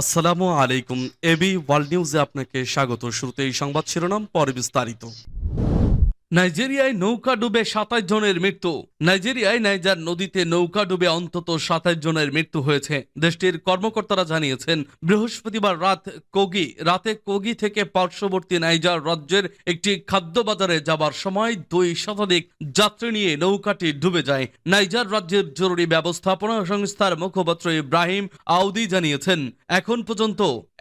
আসসালামু আলাইকুম AB world নিউজে আপনাকে স্বাগত। শুরুতে এই সংবাদ শিরোনাম পরে বিস্তারিত। নাইজেরিয়ায় নৌকা ডুবে সাতাশ জনের মৃত্যু। নাইজেরিয়ায় নাইজার নদীতে নৌকা ডুবে অন্তত সাতাশ জনের মৃত্যু হয়েছে। দেশটির কর্মকর্তারা জানিয়েছেন, বৃহস্পতিবার রাত কোগি, রাতে কোগি থেকে পার্শ্ববর্তী নাইজার রাজ্যের একটি খাদ্য বাজারে যাবার সময় দুই শতাধিক যাত্রী নিয়ে নৌকাটি ডুবে যায়। নাইজার রাজ্যের জরুরি ব্যবস্থাপনা সংস্থার মুখপাত্র ইব্রাহিম আউদি জানিয়েছেন, এখন পর্যন্ত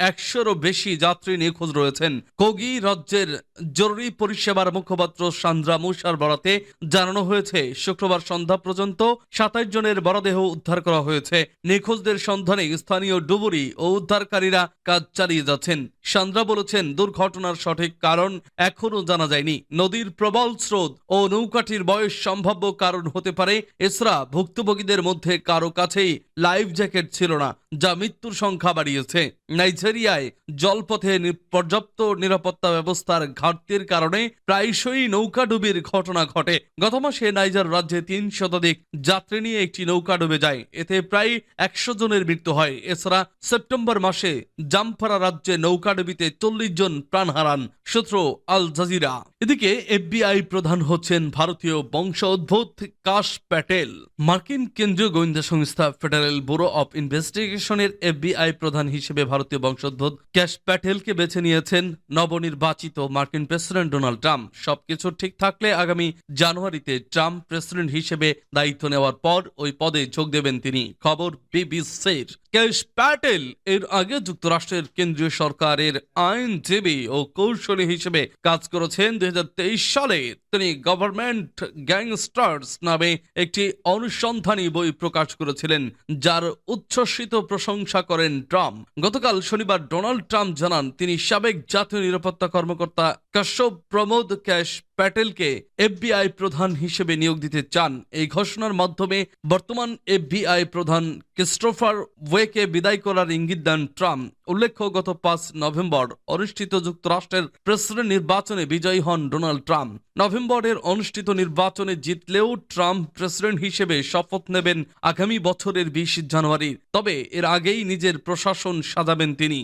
একশোরও বেশি যাত্রী নিখোঁজ রয়েছেন। কোগি রাজ্যের জরুরি পরিষেবার মুখপাত্র সান্দ্রা মুসার বরাতে জানানো হয়েছে, শুক্রবার সন্ধ্যা পর্যন্ত সাতাশ জনের মরদেহ উদ্ধার করা হয়েছে। নিখোঁজদের সন্ধানে স্থানীয় ডুবুরি ও উদ্ধারকারীরা কাজ চালিয়ে যাচ্ছেন। সান্দ্রা বলেছেন, দুর্ঘটনার সঠিক কারণ এখনও জানা যায়নি। নদীর প্রবল স্রোত ও নৌকাটির বয়স সম্ভাব্য কারণ হতে পারে। এছাড়া ভুক্তভোগীদের মধ্যে কারও কাছেই লাইফ জ্যাকেট ছিল না, যা মৃত্যুর সংখ্যা বাড়িয়েছে। নাইজেরিয়ায় জলপথে পর্যাপ্ত নিরাপত্তা ব্যবস্থার ঘাটতির কারণে প্রায়শই নৌকাডুবির ঘটনা ঘটে। গত মাসে নাইজার রাজ্যে তিন শতাধিক যাত্রী নিয়ে একটি নৌকা ডুবে যায়। এতে প্রায় একশো জনের মৃত্যু হয়। এছাড়া সেপ্টেম্বর মাসে জামফারা রাজ্যে নৌকাডুবিতে চল্লিশ জন প্রাণ হারান সূত্র আল জাজিরা। এদিকে এফবিআই প্রধান হচ্ছেন ভারতীয় বংশোদ্ভূত কাশ প্যাটেল। মার্কিন কেন্দ্রীয় গোয়েন্দা সংস্থা ফেডারেল ব্যুরো অব ইনভেস্টিগেশনের এফবিআই প্রধান হিসেবে ভারতীয় বংশোদ্ভূত ক্যাশ প্যাটেলকে বেছে নিয়েছেন নবনির্বাচিত মার্কিন প্রেসিডেন্ট ডোনাল্ড ট্রাম্প। সবকিছু ঠিক থাকলে আগামী জানুয়ারিতে ট্রাম্প প্রেসিডেন্ট হিসেবে দায়িত্ব নেওয়ার পর ওই পদে যোগ দেবেন তিনি। খবর বিবিসির। ক্যাশ প্যাটেল এর আগে যুক্তরাষ্ট্রের কেন্দ্রীয় সরকারের আইনজীবী ও কৌশলী হিসেবে কাজ করেছেন দুই সালে তিনি গভর্নমেন্ট গ্যাংস্টার্স নামে একটি অনুসন্ধানী বই প্রকাশ করেছিলেন, যার উচ্ছ্বসিত প্রশংসা করেন ট্রাম্প। গতকাল শনিবার ডোনাল্ড ট্রাম্প জানান, তিনি সাবেক জাতীয় নিরাপত্তা কর্মকর্তা কাশ্যপ প্রমোদ ক্যাশ প্যাটেলকে এফবিআই প্রধান হিসেবে নিয়োগ দিতে চান। এই ঘোষণার মাধ্যমে বর্তমান এফবিআই প্রধান ক্রিস্টোফার ওয়েকে বিদায় করার ইঙ্গিত দেন ট্রাম্প। উল্লেখ্য, গত পাঁচ নভেম্বর অনুষ্ঠিত যুক্তরাষ্ট্রের প্রেসিডেন্ট নির্বাচনে বিজয়ী হন ডোনাল্ড ট্রাম্প। নভেম্বরের অনুষ্ঠিত নির্বাচনে জিতলেও ট্রাম্প প্রেসিডেন্ট হিসেবে শপথ নেবেন আগামী বছরের বিশ জানুয়ারি তবে এর আগেই নিজের প্রশাসন সাজাবেন তিনি।